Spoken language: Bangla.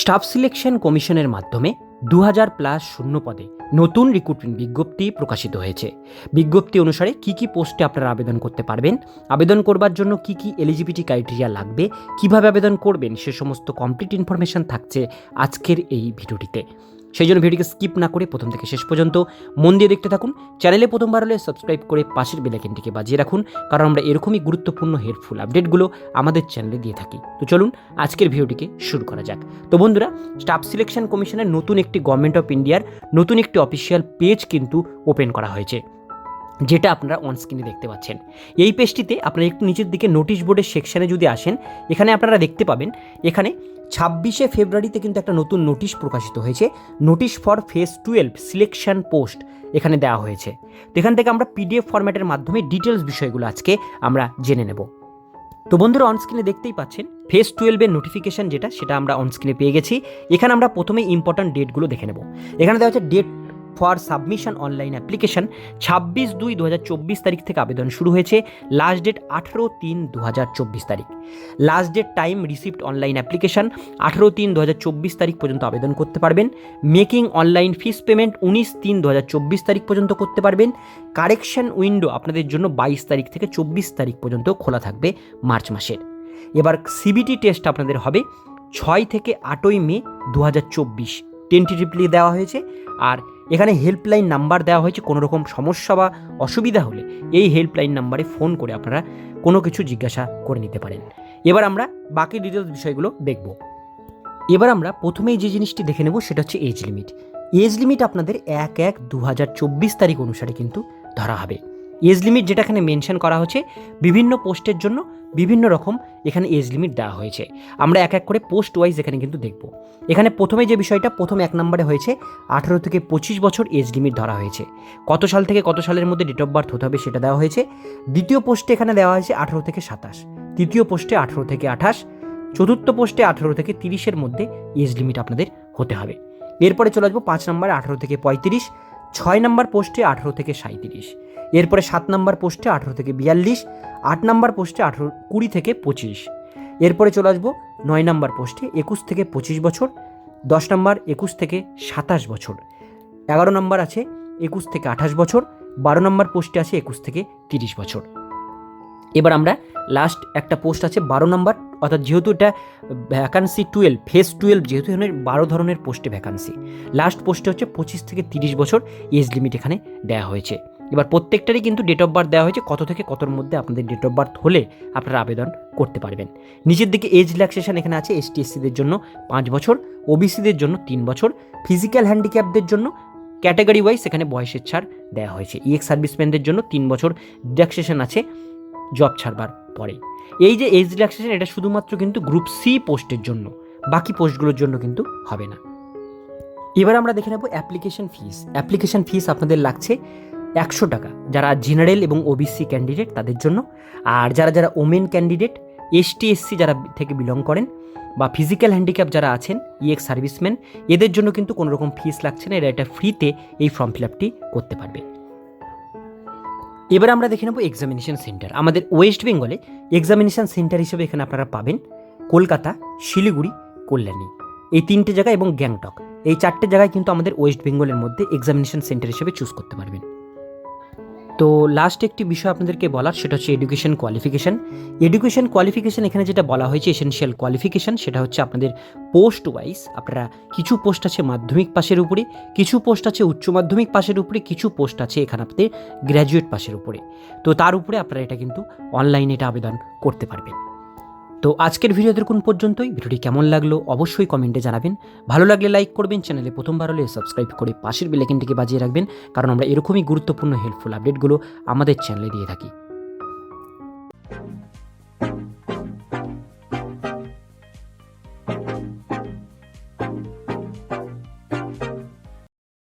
স্টাফ সিলেকশন কমিশনের মাধ্যমে দু হাজার প্লাস শূন্য পদে নতুন রিক্রুটমেন্ট বিজ্ঞপ্তি প্রকাশিত হয়েছে। বিজ্ঞপ্তি অনুসারে কি কি পোস্টে আপনারা আবেদন করতে পারবেন, আবেদন করবার জন্য কি কি এলিজিবিলিটি ক্রাইটেরিয়া লাগবে, কীভাবে আবেদন করবেন, সে সমস্ত কমপ্লিট ইনফরমেশন থাকছে আজকের এই ভিডিওটিতে। সেই জন্য ভিডিওকে স্কিপ না করে প্রথম থেকে শেষ পর্যন্ত মন দিয়ে দেখতে থাকুন। চ্যানেলে প্রথমবার হলে সাবস্ক্রাইব করে পাশের বেলাইকেনটিকে বাজিয়ে রাখুন, কারণ আমরা এরকমই গুরুত্বপূর্ণ হেল্পফুল আপডেটগুলো আমাদের চ্যানেলে দিয়ে থাকি। তো চলুন আজকের ভিডিওটিকে শুরু করা যাক। তো বন্ধুরা স্টাফ সিলেকশন কমিশনের নতুন একটি গভর্নমেন্ট অফ ইন্ডিয়ার নতুন একটি অফিসিয়াল পেজ কিন্তু ওপেন করা হয়েছে। যেটা আপনারা অন স্ক্রিনে দেখতে পাচ্ছেন। এই পেজটিতে আপনারা একটু নিচের দিকে নোটিশ বোর্ডের সেকশনে যদি আসেন, এখানে আপনারা দেখতে পাবেন, এখানে ছাব্বিশে ফেব্রুয়ারিতে কিন্তু একটা নতুন নোটিশ প্রকাশিত হয়েছে। Notice for phase twelve selection post এখানে দেওয়া হয়েছে। তো এখান থেকে আমরা পিডিএফ ফরম্যাটের মাধ্যমে ডিটেলস বিষয়গুলো আজকে আমরা জেনে নেব। তো বন্ধুরা অনস্ক্রিনে দেখতেই পাচ্ছেন ফেস টুয়েলভের নোটিফিকেশন যেটা, সেটা আমরা অনস্ক্রিনে পেয়ে গেছি। এখানে আমরা প্রথমে ইম্পর্ট্যান্ট ডেটগুলো দেখে নেব। এখানে দেওয়া হচ্ছে date for submission online application ছাব্বিশ দুই দু তারিখ থেকে আবেদন শুরু হয়েছে। লাস্ট ডেট আঠেরো তিন দু তারিখ। Last date time receipt online application আঠেরো তিন দু তারিখ পর্যন্ত আবেদন করতে পারবেন। মেকিং অনলাইন ফিস পেমেন্ট উনিশ তিন দু তারিখ পর্যন্ত করতে পারবেন। কারেকশন উইন্ডো আপনাদের জন্য বাইশ তারিখ থেকে চব্বিশ তারিখ পর্যন্ত খোলা থাকবে মার্চ মাসের। এবার সিবিটি টেস্ট আপনাদের হবে ছয় থেকে আটই মে দু হাজার চব্বিশ। টেন্টেটিভলি দেওয়া হয়েছে। আর এখানে হেল্পলাইন নাম্বার দেওয়া হয়েছে, কোনো রকম সমস্যা বা অসুবিধা হলে এই হেল্পলাইন নাম্বারে ফোন করে আপনারা কোনো কিছু জিজ্ঞাসা করে নিতে পারেন। এবার আমরা বাকি ডিটেলস বিষয়গুলো দেখব। এবার আমরা প্রথমেই যে জিনিসটি দেখে নেব, সেটা হচ্ছে এজ লিমিট এজ লিমিট আপনাদের এক এক দু তারিখ অনুসারে কিন্তু ধরা হবে। এজ লিমিট যেটা এখানে মেনশন করা হচ্ছে, বিভিন্ন পোস্টের জন্য বিভিন্ন রকম এখানে এজ লিমিট দেওয়া হয়েছে। আমরা এক এক করে পোস্ট ওয়াইজ এখানে কিন্তু দেখব। এখানে প্রথমে যে বিষয়টা, প্রথম এক নম্বরে হয়েছে, আঠারো থেকে পঁচিশ বছর এজ লিমিট ধরা হয়েছে। কত সাল থেকে কত সালের মধ্যে ডেট অফ বার্থ হতে হবে সেটা দেওয়া হয়েছে। দ্বিতীয় পোস্টে এখানে দেওয়া হয়েছে আঠারো থেকে সাতাশ। তৃতীয় পোস্টে আঠারো থেকে আঠাশ। চতুর্থ পোস্টে আঠারো থেকে তিরিশের মধ্যে এজ লিমিট আপনাদের হতে হবে। এরপরে চলে আসব পাঁচ নম্বর আঠারো থেকে পঁয়ত্রিশ। ছয় নম্বর পোস্টে আঠেরো থেকে সাঁত্রিশ এরপরে সাত নম্বর পোস্টে আঠেরো থেকে বিয়াল্লিশ, আট নম্বর পোস্টে আঠেরো, কুড়ি থেকে পঁচিশ, এরপরে চলে আসব নয় নম্বর পোস্টে একুশ থেকে পঁচিশ বছর, দশ নম্বর একুশ থেকে সাতাশ বছর, এগারো নম্বর আছে একুশ থেকে আঠাশ বছর, বারো নম্বর পোস্টে আছে একুশ থেকে তিরিশ বছর। এবার আমরা লাস্ট একটা পোস্ট আছে, বারো নম্বর অর্থাৎ যেহেতু এটা ভ্যাকান্সি টুয়েলভ ফেস টুয়েলভ যেহেতু এখানে বারো ধরনের পোস্টে ভ্যাকান্সি লাস্ট পোস্টে হচ্ছে পঁচিশ থেকে তিরিশ বছর এজ লিমিট এখানে দেওয়া হয়েছে। এবার প্রত্যেকটারই কিন্তু ডেট অফ বার্থ দেওয়া হয়েছে, কত থেকে কতর মধ্যে আপনাদের ডেট অফ বার্থ হলে আপনারা আবেদন করতে পারবেন। নিচের দিকে এজ রিল্যাক্সেশন এখানে আছে এস টিএসসিদের জন্য পাঁচ বছর ওবিসিদের জন্য তিন বছর ফিজিক্যাল হ্যান্ডিক্যাপদের জন্য ক্যাটাগরি ওয়াইজ এখানে বয়সের ছাড় দেওয়া হয়েছে। ইএক্স সার্ভিসম্যানদের জন্য তিন বছর রিল্যাক্সেশন আছে জব ছাড়বার পরে। এই যে এজ রিল্যাক্সেশন এটা শুধুমাত্র কিন্তু গ্রুপ সি পোস্টের জন্য, বাকি পোস্টগুলোর জন্য কিন্তু হবে না। এবার আমরা দেখে নেব অ্যাপ্লিকেশন ফিস অ্যাপ্লিকেশন ফিস আপনাদের লাগছে একশো টাকা, যারা জেনারেল এবং ওবিসি ক্যান্ডিডেট তাদের জন্য। আর যারা যারা ওমেন ক্যান্ডিডেট এসটি এসসি যারা থেকে বিলং করেন, বা ফিজিক্যাল হ্যান্ডিক্যাপ যারা আছেন ইএক্স সার্ভিসম্যান এদের জন্য কিন্তু কোনো রকম ফিস লাগছে না। এরা এটা ফ্রিতে এই ফর্ম ফিল আপটি করতে পারবে। এবার আমরা দেখে নেব এক্সামিনেশন সেন্টার আমাদের ওয়েস্ট বেঙ্গলে এক্সামিনেশন সেন্টার হিসেবে এখানে আপনারা পাবেন কলকাতা, শিলিগুড়ি, কল্যাণী। এই তিনটে জায়গা এবং গ্যাংটক এই চারটে জায়গায় কিন্তু আমাদের ওয়েস্ট বেঙ্গলের মধ্যে এক্সামিনেশন সেন্টার হিসেবে চুজ করতে পারবেন। তো লাস্ট একটি বিষয় আপনাদেরকে বলার, সেটা হচ্ছে এডুকেশন কোয়ালিফিকেশান এডুকেশন কোয়ালিফিকেশান এখানে যেটা বলা হয়েছে এসেনশিয়াল কোয়ালিফিকেশান সেটা হচ্ছে আপনাদের পোস্ট ওয়াইজ আপনারা কিছু পোস্ট আছে মাধ্যমিক পাশের উপরে, কিছু পোস্ট আছে উচ্চ মাধ্যমিক পাশের উপরে, কিছু পোস্ট আছে এখানে আপনাদের গ্র্যাজুয়েট পাশের উপরে। তো তার উপরে আপনারা এটা কিন্তু অনলাইনে এটা আবেদন করতে পারবেন। তো আজকের ভিডিও দেখুন পর্যন্তই? ভিডিওটি কেমন লাগল অবশ্যই কমেন্টে জানাবেন। ভালো লাগলে লাইক করবেন, চ্যানেলে প্রথমবার হলে সাবস্ক্রাইব করে পাশের বেলাইকেনটিকে বাজিয়ে রাখবেন, কারণ আমরা এরকমই গুরুত্বপূর্ণ হেল্পফুল আপডেটগুলো আমাদের চ্যানেলে দিয়ে থাকি।